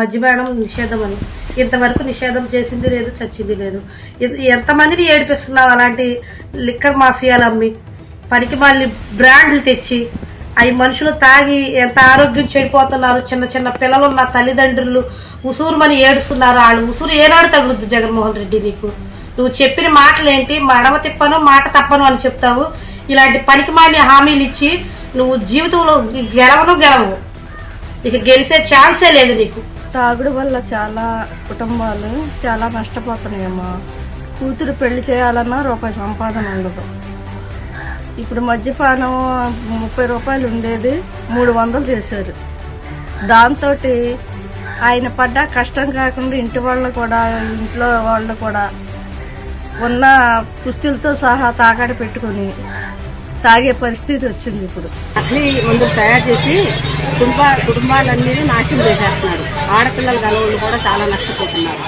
మద్యపానం నిషేధం అని ఇంతవరకు నిషేధం చేసింది లేదు చచ్చింది లేదు. ఎంతమందిని ఏడిపిస్తున్నావు అలాంటి లిక్కర్ మాఫియాలు అమ్మి? పనికి మళ్ళీ బ్రాండ్లు తెచ్చి అవి మనుషులు తాగి ఎంత ఆరోగ్యం చెడిపోతున్నారు? చిన్న చిన్న పిల్లలు ఉన్న తల్లిదండ్రులు ఉసూరుమని ఏడుస్తున్నారు వాళ్ళు. ఉసూరు ఏనాడు తగులుద్దు జగన్మోహన్ రెడ్డి నీకు? నువ్వు చెప్పిన మాటలేంటి? ఏంటి మడమ తిప్పను మాట తప్పను అని చెప్తావు. ఇలాంటి పనికి మాని హామీలు ఇచ్చి నువ్వు జీవితంలో గెలవను గెలవు. ఇక గెలిచే ఛాన్సే లేదు నీకు. తాగుడు వల్ల చాలా కుటుంబాలు చాలా నష్టపోతున్నాయమ్మా. కూతురు పెళ్ళి చేయాలన్నా రూపాయి సంపాదన ఉండదు. ఇప్పుడు మద్యపానం ముప్పై రూపాయలు ఉండేది మూడు వందలు చేశారు. దాంతో ఆయన పడ్డ కష్టం కాకుండా ఇంటి వాళ్ళు కూడా ఇంట్లో వాళ్ళు కూడా ఉన్న కుస్తీలతో సహా తాకడ పెట్టుకొని తాగే పరిస్థితి వచ్చింది ఇప్పుడు. నకిలీ ముందు తయారు చేసి కుటుంబ కుటుంబాలన్నీ నాశనం చేసేస్తున్నారు. ఆడపిల్లలు గలవాళ్ళు కూడా చాలా నష్టపోతున్నారు.